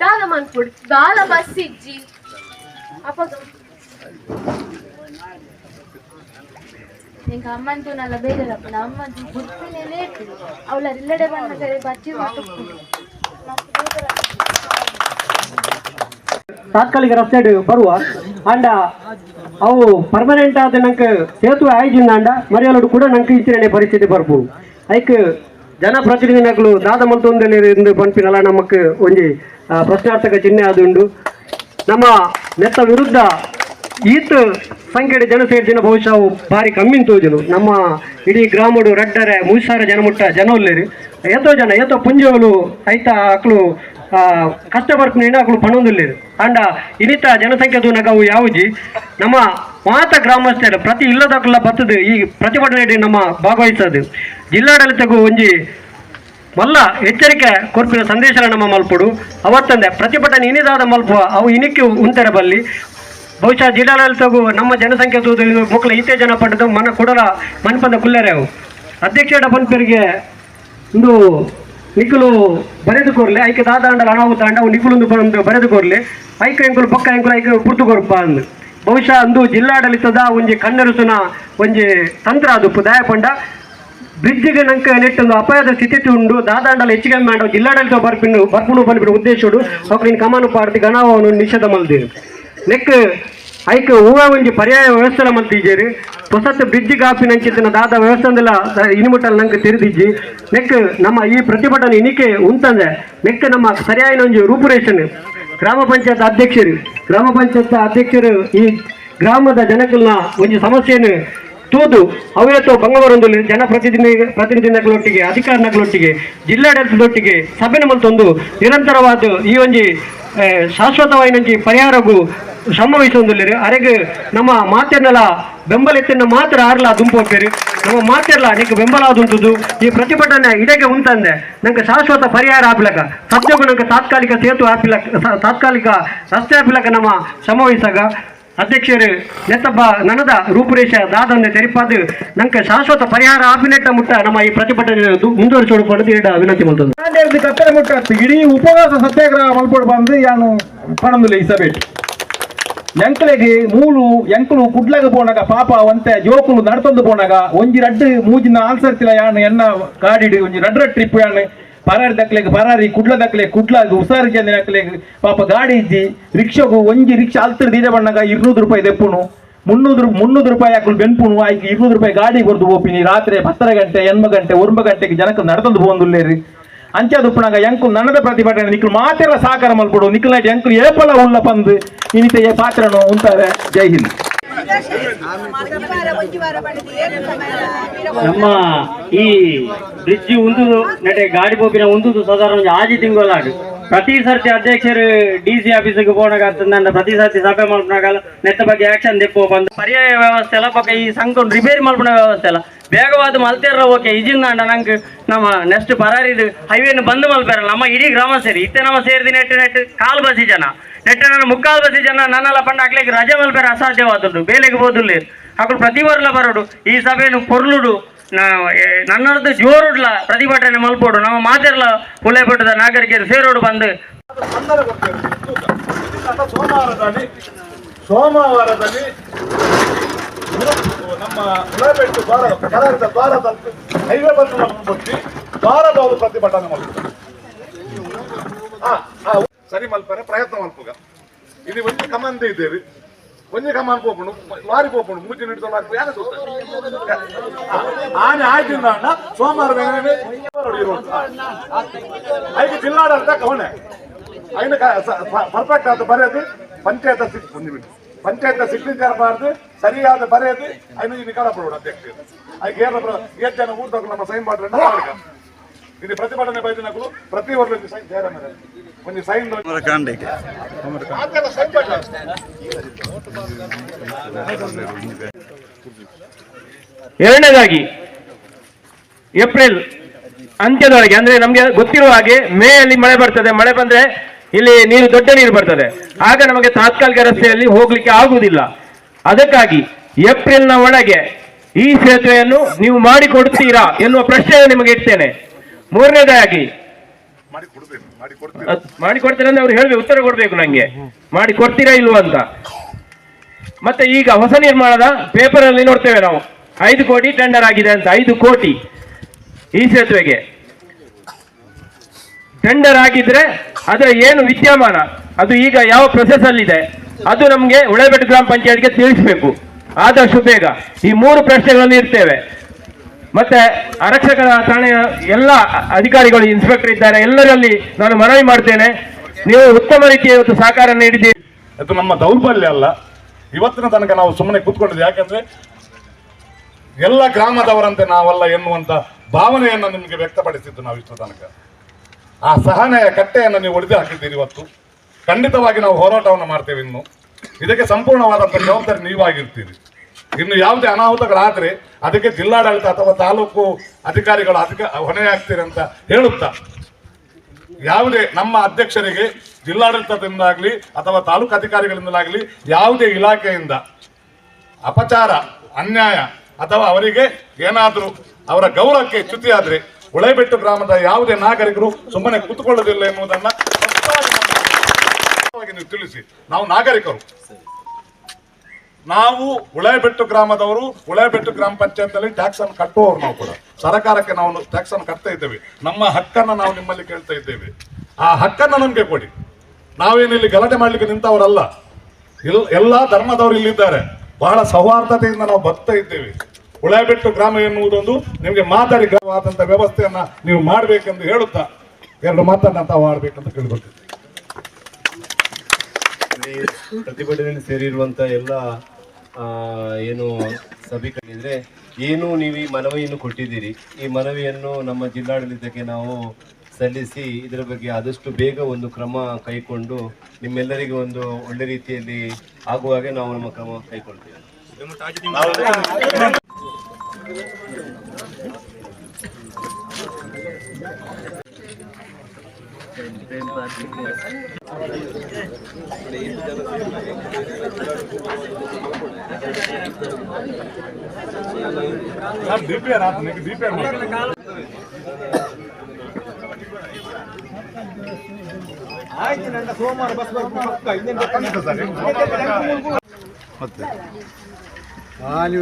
ದಾದ ಮನ್ಪುಡ್ ದಾದ ಬಸ್ ಇಜ್ಜಿ ಅಪ್ಪ ಎಂಕ ಅಮ್ಮಂತೂ ನಲ್ಲ ಬೇಜಾರಪ್ಪ ನಮ್ಮದು ಗುರ್ತಿನೇ ಲೇಟ್ ಅವಳ ರಿಲ್ಲಡೆ ಬಣ್ಣ ಸರಿ ಬಚ್ಚಿ ತಾತ್ಕಾಲಿಕ ರಸ್ತೆ ಬರುವ ಅಂಡ ಅವು ಪರ್ಮನೆಂಟ್ ಆದ ನಂಗೆ ಸೇತುವೆ ಆಯ್ಜಿಂದ ಅಂಡ ಮರಿಯಲಡು ಕೂಡ ನಂಗೆ ಇತ್ತಿರನೆ ಪರಿಸ್ಥಿತಿ ಬರ್ಬೋದು ಐಕ್ ಜನಪ್ರತಿನಿಧಿಗಳು ದಾದ ಮಲ್ತೊಂದಲ್ಲಿ ಎಂದು ಪಂಪಿನಲ್ಲ ನಮಕ್ ಒಂಜಿ ಪ್ರಶ್ನಾರ್ಥಕ ಚಿಹ್ನೆ ಆದುಂಡು ನಮ್ಮ ನೆತ್ತ ವಿರುದ್ಧ ಈತ ಸಂಖ್ಯೆ ಜನ ಸೇರಿದ ಬಹುಶಃ ಭಾರಿ ಕಮ್ಮಿ ತೋಜನು ನಮ್ಮ ಇಡೀ ಗ್ರಾಮಡು ರಡ್ಡರೆ, ಮೂಸಾರ ಜನಮುಟ್ಟ ಜನ ಉಲ್ಲೇರಿ. ಎತ್ತೋ ಜನ, ಎತ್ತೋ ಪುಂಜೋಲು ಐತ ಅಕ್ಲು ಆ, ಕಷ್ಟ ಬರ್ತೀನಿ ಅಕ್ಲು ಪಣೊಂದುಲ್ಲೇರು ಅಂಡ ಇನಿತ ಜನಸಂಖ್ಯೆ ನಗವು ಯಾವುಜಿ? ನಮ್ಮ ಮಾತ ಗ್ರಾಮಸ್ಥರು ಪ್ರತಿ ಇಲ್ಲದಕ್ಕಲ್ಲ ಬರ್ತದೆ. ಈ ಪ್ರತಿಭಟನೆ ನಮ್ಮ ಭಾಗವಹಿಸೋದು. ಜಿಲ್ಲಾಡಳಿತಗೂ ಒಂಜಿ ಮಲ್ಲ ಎಚ್ಚರಿಕೆ ಕೊರ್ಪಿನ ಸಂದೇಶ ನಮ್ಮ ಮಲ್ಪುಡು. ಅವತ್ತಂದೆ ಪ್ರತಿಭಟನೆ ಇನಿದಾದ ಮಲ್ಪ ಅವು ಇನಿಕ್ಕೆ ಉಂತರ ಬಲ್ಲಿ ಬಹುಶಃ ಜಿಲ್ಲಾಡಳಿತಗೂ ನಮ್ಮ ಜನಸಂಖ್ಯೆ ತೂದು ಮಕ್ಕಳು ಈತೆ ಜನ ಪಡೆದು ಮನ ಕೊಡಲ ಮನ್ಪಂದ ಕುಲ್ಲರೆ ಅವು. ಅಧ್ಯಕ್ಷ ಪೇರಿಗೆ ಒಂದು ನಿಖಲು ಬರೆದು ಕೊರ್ಲೆ ಐಕೆ ದಾದಾಂಡಲ ಅನಾಹುತ ಅಂಡ ಅವು ನಿಖಲೊಂದು ಬಂದು ಬರೆದು ಕೊರ್ಲೆ ಐಕ ಎಂಕುಲು ಪಕ್ಕ ಎಂಕುಲು ಐಕ ಪುರ್ತು ಕೊರ್ಪ ಅಂದು ಬಹುಶಃ ಅಂದು ಜಿಲ್ಲಾಡಳಿತದ ಒಂಜಿ ಕಣ್ಣರಸುನ ಒಂಜಿ ತಂತ್ರ ಅದು ದಯಪಂಡ. ಬ್ರಿಡ್ಜ್ಗೆ ನಂಕ ನೆಟ್ಟೊಂದು ಅಪಾಯದ ಸ್ಥಿತಿ ಉಂಡು. ದಾದಾಂಡಲ ಹೆಚ್ಚಿಗೆ ಮಾಡೋ ಜಿಲ್ಲಾಡಳಿತ ಬರ್ಪಿಂಡು ಬರ್ಪುಣು ಬಂದ್ಬಿಡು ಉದ್ದೇಶಡು ಅವ್ರು ಕಮಾನು ಪಾರ್ಟಿ ಗಣಾವನ್ನು ನಿಷೇಧ ಮಲ್ದಿರು ನೆಕ್ ಐಕ ಹೂವ ಒಂಜಿ ಪರ್ಯಾಯ ವ್ಯವಸ್ಥೆ ಮಲ್ತಿಜೇರಿ. ಹೊಸತ್ ಬ್ರಿಡ್ಜ್ ಗಾಪಿನಂಚಿತ್ತಿನ ದಾದ ವ್ಯವಸ್ಥೆ ಇನಿಮುಟ್ಟಲ್ಲಿ ನಂಗೆ ತಿರುದಿಜ್ಜಿ. ನೆಕ್ ನಮ್ಮ ಈ ಪ್ರತಿಭಟನೆ ಇನಿಕೆ ಉಂತಂದ್ರೆ, ನೆಕ್ ನಮ್ಮ ಸರಿಯಾದ ಒಂಜಿ ರೂಪುರೇಷನ್, ಗ್ರಾಮ ಪಂಚಾಯತ್ ಅಧ್ಯಕ್ಷರು, ಗ್ರಾಮ ಪಂಚಾಯತ್ ಅಧ್ಯಕ್ಷರು ಈ ಗ್ರಾಮದ ಜನಗಳನ್ನ ಒಂದು ಸಮಸ್ಯೆಯನ್ನು ತೂದು ಅವತ್ತು ಬಂಗವರೊಂದು ಜನಪ್ರತಿನಿಧಿ ಪ್ರತಿನಿಧಿಗಳೊಟ್ಟಿಗೆ ಅಧಿಕಾರಿಗಳೊಟ್ಟಿಗೆ ಜಿಲ್ಲಾಡಳಿತದೊಟ್ಟಿಗೆ ಸಭೆನ ಮಲ್ತೊಂದು ನಿರಂತರವಾದ ಈ ಒಂದು ಶಾಶ್ವತವಾಗಿ ಪರಿಹಾರಗೂ ಶ್ರಮವಹಿಸೊಂದುಲ್ಲೇರು ಅರೆಗೆ ನಮ್ಮ ಮಾತೆರ್ನಲ ಬೆಂಬಲ ಎತ್ತಿನ ಮಾತ್ರ ಆರ್ಲ ದುಂಪೋಪೇರಿ ನಮ್ಮ ಮಾತೆರ್ಲ ನಿಕ್ಕ ಬೆಂಬಲ ಆದುಂಟುದು ಈ ಪ್ರತಿಭಟನೆ ಇದಕ್ಕೆ ಉಂತಂದೆ ನಂಗೆ ಶಾಶ್ವತ ಪರಿಹಾರ ಆಪಿಲಕ. ಸದ್ಯಕ್ಕೂ ನಂಗೆ ತಾತ್ಕಾಲಿಕ ಸೇತು ಆಪಿಲಕ ತಾತ್ಕಾಲಿಕ ರಸ್ತೆ ಆಪಿಲಕ ನಮ್ಮ ಶ್ರಮವಹಿಸಾಗ ಅಧ್ಯಕ್ಷರು ನೆತ್ತಬ್ಬ ನನದ ರೂಪುರೇಷ ದಾದಂದೆ ತೆರಿಪಾದು ನಂಗೆ ಶಾಶ್ವತ ಪರಿಹಾರ ಆಪಿನೆಟ್ಟ ಮುಟ್ಟ ನಮ್ಮ ಈ ಪ್ರತಿಭಟನೆ ಮುಂದುವರಿಸೋಡು ಪಡೆದು ಇಡ ವಿನಂತಿ ಮಾಡ್ತದೆ ಮುಟ್ಟ ಇಡೀ ಉಪವಾಸ ಸತ್ಯಾಗ್ರಹ ಮಲ್ಪಡು ಬಂದು ಯಾನು ಈ ಸಭೆ ಎಂಕ್ಲೆಗೆ ಮೂಲು, ಎಂಕಲು ಕುಡ್ಲಾಗ ಪೋನಾಗ ಪಾಪ ಒಂತೆ ಜೋಕುಲು ನಡ್ತೊಂದು ಪೋನಾಗ ಒಂಜಿ ರಡ್ಡು ಮೂಜಿನ ಆನ್ಸರ್ತಿಲ ಯಾನು ಎನ್ನ ಕಾಡಿಡಿ, ಒಂಜಿ ರಡ್ ರಡ್ ಟ್ರಿಪ್ ಯಾನು ಪರಾರಿ ದಕ್ಲೆಗ್ ಪರಾರಿ, ಕುಡ್ಲ ದಕ್ಲೆ ಕುಡ್ಲಾಗ ಹುಷಾರು ಜನ ಪಾಪ ಗಾಡಿ ಇಜ್ಜಿ, ರಿಕ್ಷಾಗು ಒಂಜಿ ರಿಕ್ಷಾ ಅಲ್ತರ್ ದೀದ ಬಣ್ಣಗ ಇರ್ನೂರು ರೂಪಾಯಿ ದೆಪ್ಪುನು, ಮುನ್ನೂರು ಮುನ್ನೂರು ರೂಪಾಯಿ ಹಾಕಲು ಬೆನ್ಪುನು, ಆಯ್ಕೆ ಇರ್ನೂರು ರೂಪಾಯಿ ಗಾಡಿ ಬರ್ದು ಓಪಿನಿ ರಾತ್ರಿ ಹತ್ತರ ಗಂಟೆ ಎನ್ಮ ಗಂಟೆ, ಒಂಬ ಗಂಟೆಗೆ ಜನಕ್ಕೆ ನಡ್ತೊಂದು ಹೋಗುದಿಲ್ಲೇರಿ ಅಂಚೆ ಉಪ್ಪನಾಗ ಎಂಕು ನನ್ನದ ಪ್ರತಿಭಟನೆ, ನಿಕ್ಲು ಮಾತೆಲ್ಲ ಸಹಕಾರ ಮಲ್ಕೊಡು ನಿಕ್ಲ ಎಂಕು ಏಪಲ ಉಳ್ಳ ಪಂದು. ಇನಿತ ಪಾತ್ರನು ಉಂತಾರೆ. ಜೈ ಹಿಂದ್. ನಮ್ಮ ಈ ಬ್ರಿಡ್ಜ್ ಉಂದು ನಡೆ ಗಾಡಿ ಪೋಪಿನ ಉಂದು ಸಾಧಾರಣ ಆಜಿ ತಿಂಗಳಾಡು ಪ್ರತಿ ಸರ್ತಿ ಅಧ್ಯಕ್ಷರು ಡಿ ಸಿ ಆಫೀಸಿಗೆ ನನ್ನ ಪ್ರತಿ ಸರ್ತಿ ಸಭೆ ಮಾಡ್ಬಿನಾಗ ನೆತ್ತ ಬಗ್ಗೆ ಆಕ್ಷನ್ ದೆಪ್ಪೋ ಬಂದು. ಪರ್ಯಾಯ ವ್ಯವಸ್ಥೆ ಎಲ್ಲ ಪಕ್ಕ ಈ ಸಂಘ ರಿಪೇರಿ ಮಾಡ್ಬಿನ ವ್ಯವಸ್ಥೆ ಎಲ್ಲ ಬೇಗವಾದ ಮಲ್ತೇರ ಓಕೆ ಇಜಿಂದ ನಂಗೆ ನಮ್ಮ ನೆಕ್ಸ್ಟ್ ಪರಾರಿದು ಹೈವೇನ ಬಂದ್ ಮಲ್ಪಾರಲ್ಲ ನಮ್ಮ ಇಡೀ ಗ್ರಾಮ ಸೇರಿ, ಇತ್ತೆ ನಮ್ಮ ಸೇರಿದ ನೆಟ್ಟು ನೆಟ್ಟು ಕಾಲ್ ಬಸಿ ಜನ. ನೆಟ್ಟು ನನ್ನ ಮುಕ್ಕಾಲು ಬಸಿ ಜನ, ನನ್ನೆಲ್ಲ ಪಂಡ ಹಾಕ್ಲಿಕ್ಕೆ ರಜೆ ಮಲ್ಪೇರ ಅಸಾಧ್ಯವಾದುಂಟು ಬೇಲೆಗೆ ಹೋದಲ್ಲಿ ಹಾಕೊಂಡು ಪ್ರತಿ ವರ್ಲ ಬರೋಡು. ಈ ಸಭೆಯನ್ನು ಕೊರ್ಲುಡು. ನಾ ಏ- ನನ್ನದು ಜೋರುಡ್ಲ ಪ್ರತಿಭಟನೆ ಮಲ್ಪೋಡು. ನಮ್ಮ ಮಾತೆರ್ಲ ಹುಲೆಪಟ್ಟದ ನಾಗರಿಕರು ಸೇರೋಡು ಬಂದು. ಸೋಮವಾರದಲ್ಲಿ ಸೋಮವಾರದಲ್ಲಿ ನಮ್ಮ ಉಳಬೆಟ್ಟು ದ್ವಾರ ಕರಾರದ ದ್ವಾರದ ಹೈವೇ ಬಂದು ಮುಚ್ಚಿ ದ್ವಾರದವರು ಪ್ರತಿಭಟನೆ ಮಾಡ್ತಾರೆ ಸರಿ ಮಲ್ಪರೆ ಪ್ರಯತ್ನ ಮಲ್ಪುಗ. ಇಲ್ಲಿ ಒಂದು ಕಮಾಂದೆ ಇದ್ದೇವೆ. ಒಂದೇ ಕಮಾನ್ ಹೋಗ್ಬಿಡು ಲಾರಿ ಹೋಗ್ಬಿಡು ಮೂತಿ ನೀಡಿ ಲಾರಿ ಯಾರು ಆನೆ ಆಯ್ತಿಂದ ಅಣ್ಣ ಸೋಮವಾರ ಐದು ಜಿಲ್ಲಾಡಳಿತ ಕವಣೆ ಐನ ಪರ್ಫೆಕ್ಟ್ ಆದ ಬರೆಯೋದು ಪಂಚಾಯತ್ ಸಿಕ್ ಬಂದ್ಬಿಟ್ಟು ಪಂಚಾಯತ್ ಸಿಗ್ನೇಚರ್ ಮಾಡಿದ್ರೆ ಸರಿಯಾದ ಬರೆಯೋದು ಐನೂರು ನಿಕಾಲ ಬಿಡೋಣ ಅಧ್ಯಕ್ಷ ಐದು ಏರ್ ಏರ್ ಜನ ಊರ್ದಾಗ ನಮ್ಮ ಸೈನ್ ಮಾಡ್ರೆ ಇದು ಪ್ರತಿಭಟನೆ ಬೈದಿನಗಳು ಪ್ರತಿ ವರ್ಷ ಸೈನ್ ಮೇಲೆ. ಒಂದು ಸೈನ್ ಎರಡನೇದಾಗಿ ಏಪ್ರಿಲ್ ಅಂತ್ಯದೊಳಗೆ ಅಂದ್ರೆ ನಮಗೆ ಗೊತ್ತಿರುವ ಹಾಗೆ ಮೇ ಅಲ್ಲಿ ಮಳೆ ಬರ್ತದೆ. ಮಳೆ ಬಂದ್ರೆ ಇಲ್ಲಿ ನೀರು ದೊಡ್ಡ ನೀರು ಬರ್ತದೆ. ಆಗ ನಮಗೆ ತಾತ್ಕಾಲಿಕ ರಸ್ತೆಯಲ್ಲಿ ಹೋಗ್ಲಿಕ್ಕೆ ಆಗುವುದಿಲ್ಲ. ಅದಕ್ಕಾಗಿ ಏಪ್ರಿಲ್ನ ಒಳಗೆ ಈ ಸೇತುವೆಯನ್ನು ನೀವು ಮಾಡಿಕೊಡ್ತೀರಾ ಎನ್ನುವ ಪ್ರಶ್ನೆಯನ್ನು ನಿಮಗೆ ಇಡ್ತೇನೆ. ಮೂರನೇದಾಗಿ ಮಾಡಿ ಕೊಡ್ತೀರ? ಅಂದ್ರೆ ಅವ್ರು ಹೇಳ್ಬೇಕು ಉತ್ತರ ಕೊಡ್ಬೇಕು ನಂಗೆ. ಮಾಡಿ ಕೊಡ್ತೀರಾ ಇಲ್ವ ಅಂತ. ಮತ್ತೆ ಈಗ ಹೊಸ ನಿರ್ಮಾಣದ ಪೇಪರ್ ಅಲ್ಲಿ ನೋಡ್ತೇವೆ ನಾವು. ಐದು ಕೋಟಿ ಟೆಂಡರ್ ಆಗಿದೆ ಅಂತ ಐದು ಕೋಟಿ ಈ ಸೇತುವೆಗೆ ಟೆಂಡರ್ ಆಗಿದ್ರೆ ಅದರ ಏನು ವಿದ್ಯಮಾನ? ಅದು ಈಗ ಯಾವ ಪ್ರೊಸೆಸ್ ಅಲ್ಲಿದೆ? ಅದು ನಮಗೆ ಉಳೇಬೆಟ್ಟು ಗ್ರಾಮ ಪಂಚಾಯತ್ಗೆ ತಿಳಿಸಬೇಕು. ಆದಷ್ಟು ಬೇಗ. ಈ ಮೂರು ಪ್ರಶ್ನೆಗಳನ್ನು ಇರ್ತೇವೆ. ಮತ್ತೆ ಆರಕ್ಷಕರ ಠಾಣೆಯ ಎಲ್ಲ ಅಧಿಕಾರಿಗಳು ಇನ್ಸ್ಪೆಕ್ಟರ್ ಇದ್ದಾರೆ. ಎಲ್ಲರಲ್ಲಿ ನಾನು ಮನವಿ ಮಾಡ್ತೇನೆ. ನೀವು ಉತ್ತಮ ರೀತಿಯ ಇವತ್ತು ಸಹಕಾರ ನೀಡಿದ್ದೀರಿ. ಅದು ನಮ್ಮ ದೌರ್ಬಲ್ಯ ಅಲ್ಲ. ಇವತ್ತಿನ ತನಕ ನಾವು ಸುಮ್ಮನೆ ಕೂತ್ಕೊಂಡಿದ್ದೆ ಯಾಕಂದ್ರೆ ಎಲ್ಲ ಗ್ರಾಮದವರಂತೆ ನಾವಲ್ಲ ಎನ್ನುವಂತ ಭಾವನೆಯನ್ನು ನಿಮಗೆ ವ್ಯಕ್ತಪಡಿಸಿದ್ದು ನಾವು ಇಷ್ಟು ತನಕ. ಆ ಸಹನೆಯ ಕಟ್ಟೆಯನ್ನು ನೀವು ಒಡೆದು ಹಾಕಿದ್ದೀರಿ ಇವತ್ತು. ಖಂಡಿತವಾಗಿ ನಾವು ಹೋರಾಟವನ್ನು ಮಾಡ್ತೇವೆ ಇನ್ನು. ಇದಕ್ಕೆ ಸಂಪೂರ್ಣವಾದಂಥ ಜವಾಬ್ದಾರಿ ನೀವಾಗಿರ್ತೀರಿ. ಇನ್ನು ಯಾವುದೇ ಅನಾಹುತಗಳಾದರೆ ಅದಕ್ಕೆ ಜಿಲ್ಲಾಡಳಿತ ಅಥವಾ ತಾಲೂಕು ಅಧಿಕಾರಿಗಳು ಅಧಿಕ ಹೊಣೆಯಾಗ್ತೀರಿ ಅಂತ ಹೇಳುತ್ತಾ? ಯಾವುದೇ ನಮ್ಮ ಅಧ್ಯಕ್ಷರಿಗೆ ಜಿಲ್ಲಾಡಳಿತದಿಂದಾಗಲಿ ಅಥವಾ ತಾಲೂಕು ಅಧಿಕಾರಿಗಳಿಂದಲಾಗಲಿ ಯಾವುದೇ ಇಲಾಖೆಯಿಂದ ಅಪಚಾರ, ಅನ್ಯಾಯ ಅಥವಾ ಅವರಿಗೆ ಏನಾದರೂ ಅವರ ಗೌರವಕ್ಕೆ ಚ್ಯುತಿಯಾದರೆ ಉಳೆಬೆಟ್ಟು ಗ್ರಾಮದ ಯಾವುದೇ ನಾಗರಿಕರು ಸುಮ್ಮನೆ ಕೂತ್ಕೊಳ್ಳೋದಿಲ್ಲ ಎನ್ನುವುದನ್ನು ನೀವು ತಿಳಿಸಿ. ನಾವು ನಾಗರಿಕರು. ನಾವು ಹುಳೆಬೆಟ್ಟು ಗ್ರಾಮದವರು, ಹುಳೆಬೆಟ್ಟು ಗ್ರಾಮ ಪಂಚಾಯತ್ ಟ್ಯಾಕ್ಸ್ ಅನ್ನು ಕಟ್ಟುವವರು ನಾವು ಕೂಡ. ಸರ್ಕಾರಕ್ಕೆ ನಾವು ಟ್ಯಾಕ್ಸ್ ಅನ್ನು ಕಟ್ತಾ ಇದ್ದೇವೆ. ನಮ್ಮ ಹಕ್ಕನ್ನು ನಾವು ನಿಮ್ಮಲ್ಲಿ ಕೇಳ್ತಾ ಇದ್ದೇವೆ. ಆ ಹಕ್ಕನ್ನು ನಮಗೆ ಕೊಡಿ. ನಾವೇನಿಲ್ಲಿ ಗಲಾಟೆ ಮಾಡ್ಲಿಕ್ಕೆ ನಿಂತವರಲ್ಲ. ಎಲ್ಲ ಎಲ್ಲಾ ಧರ್ಮದವರು ಇಲ್ಲಿದ್ದಾರೆ. ಬಹಳ ಸೌಹಾರ್ದತೆಯಿಂದ ನಾವು ಬರ್ತಾ ಇದ್ದೇವೆ. ಹುಳೆಬೆಟ್ಟು ಗ್ರಾಮ ಎನ್ನುವುದೊಂದು ನಿಮಗೆ ಮಾದರಿ ಗ್ರಾಮವಾದಂತ ವ್ಯವಸ್ಥೆಯನ್ನ ನೀವು ಮಾಡಬೇಕೆಂದು ಹೇಳುತ್ತಾ, ಎರಡು ಮಾತನ್ನ ತಾವು ಆಡ್ಬೇಕಂತ ಕೇಳ್ಕೊಳ್ತೀವಿ ಪ್ರತಿಭಟನೆ ಸೇರಿರುವಂತ ಎಲ್ಲ ಆ, ಸಭೆ ಕಂಡಿದ್ರೆ ಏನು ನೀವು ಈ ಮನವಿಯನ್ನು ಕೊಟ್ಟಿದ್ದೀರಿ. ಈ ಮನವಿಯನ್ನು ನಮ್ಮ ಜಿಲ್ಲಾಡಳಿತಕ್ಕೆ ನಾವು ಸಲ್ಲಿಸಿ ಇದರ ಬಗ್ಗೆ ಆದಷ್ಟು ಬೇಗ ಒಂದು ಕ್ರಮ ಕೈಕೊಂಡು ನಿಮ್ಮೆಲ್ಲರಿಗೂ ಒಂದು ಒಳ್ಳೆ ರೀತಿಯಲ್ಲಿ ಆಗುವ ಹಾಗೆ ನಾವು ನಮ್ಮ ಕ್ರಮ ಕೈಗೊಳ್ತೇವೆ ಸೋಮವಾರ ಬಸ್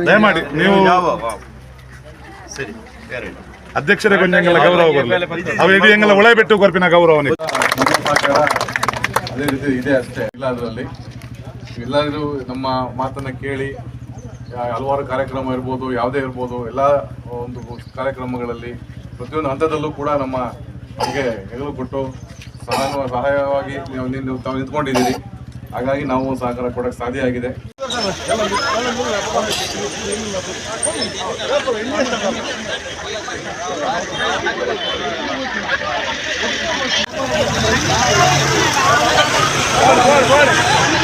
ದಯಮಾಡಿ ನೀವು ಅಧ್ಯಕ್ಷರೇ ಕೊಂಚ ಗೌರವ ಬರಲಿ ಇಡೀ ಹೆಂಗೆಲ್ಲ ಒಳೆ ಬಿಟ್ಟು ಕೊರ್ಪಿನ ಗೌರವನೇ ಅದೇ ರೀತಿ ಇದೆ ಅಷ್ಟೇ ಎಲ್ಲದರಲ್ಲಿ ಎಲ್ಲಾದರೂ ಎಲ್ಲರೂ ನಮ್ಮ ಮಾತನ್ನ ಕೇಳಿ ಹಲವಾರು ಕಾರ್ಯಕ್ರಮ ಇರ್ಬೋದು ಯಾವುದೇ ಇರ್ಬೋದು ಎಲ್ಲ ಒಂದು ಕಾರ್ಯಕ್ರಮಗಳಲ್ಲಿ ಪ್ರತಿಯೊಂದು ಹಂತದಲ್ಲೂ ಕೂಡ ನಮ್ಮ ನಮಗೆ ಹೆಗಲು ಕೊಟ್ಟು ಸಹಾಯ ಸಹಾಯವಾಗಿ ನೀವು ತಾವು ನಿಂತ್ಕೊಂಡಿದ್ದೀರಿ. ಹಾಗಾಗಿ ನಾವು ಸಹಕಾರ ಕೊಡೋಕೆ ಸಾಧ್ಯ ಆಗಿದೆ. ಮಾಡಿ